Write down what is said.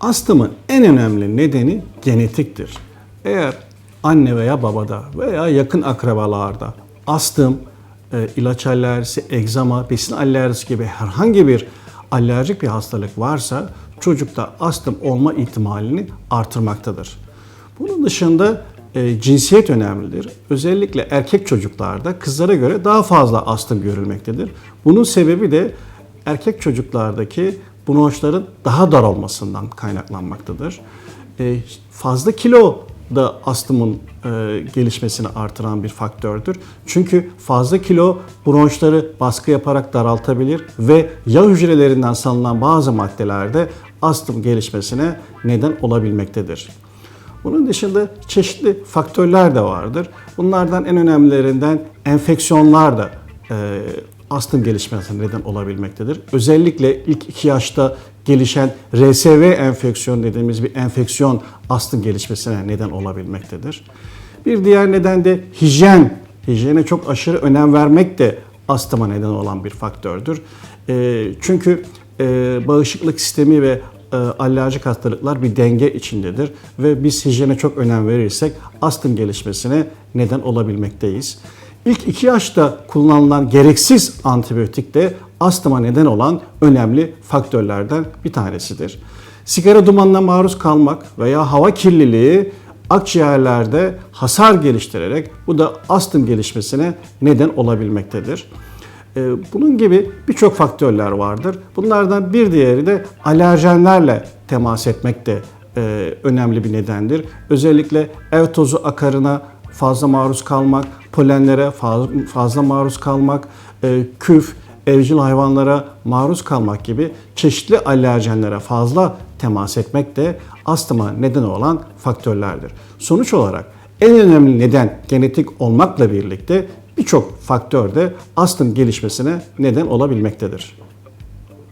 Astımın en önemli nedeni genetiktir. Eğer anne veya babada veya yakın akrabalarda astım, e, ilaç alerjisi, egzama, besin alerjisi gibi herhangi bir alerjik bir hastalık varsa çocukta astım olma ihtimalini artırmaktadır. Bunun dışında e, cinsiyet önemlidir. Özellikle erkek çocuklarda kızlara göre daha fazla astım görülmektedir. Bunun sebebi de erkek çocuklardaki bronşların daha dar olmasından kaynaklanmaktadır. E, fazla kilo da astımın e, gelişmesini artıran bir faktördür. Çünkü fazla kilo bronşları baskı yaparak daraltabilir ve yağ hücrelerinden salınan bazı maddelerde astım gelişmesine neden olabilmektedir. Bunun dışında çeşitli faktörler de vardır. Bunlardan en önemlilerinden enfeksiyonlar da e, astım gelişmesine neden olabilmektedir. Özellikle ilk iki yaşta gelişen RSV enfeksiyon dediğimiz bir enfeksiyon astım gelişmesine neden olabilmektedir. Bir diğer neden de hijyen. Hijyene çok aşırı önem vermek de astıma neden olan bir faktördür. E, çünkü e, bağışıklık sistemi ve e, alerjik hastalıklar bir denge içindedir ve biz hijyene çok önem verirsek astım gelişmesine neden olabilmekteyiz. İlk iki yaşta kullanılan gereksiz antibiyotik de astıma neden olan önemli faktörlerden bir tanesidir. Sigara dumanına maruz kalmak veya hava kirliliği akciğerlerde hasar geliştirerek bu da astım gelişmesine neden olabilmektedir. Ee, Bunun gibi birçok faktörler vardır. Bunlardan bir diğeri de alerjenlerle temas etmek de e, önemli bir nedendir. Özellikle ev tozu akarına fazla maruz kalmak, polenlere faz- fazla maruz kalmak, e, küf, evcil hayvanlara maruz kalmak gibi çeşitli alerjenlere fazla temas etmek de astıma neden olan faktörlerdir. Sonuç olarak en önemli neden genetik olmakla birlikte birçok faktör de astım gelişmesine neden olabilmektedir.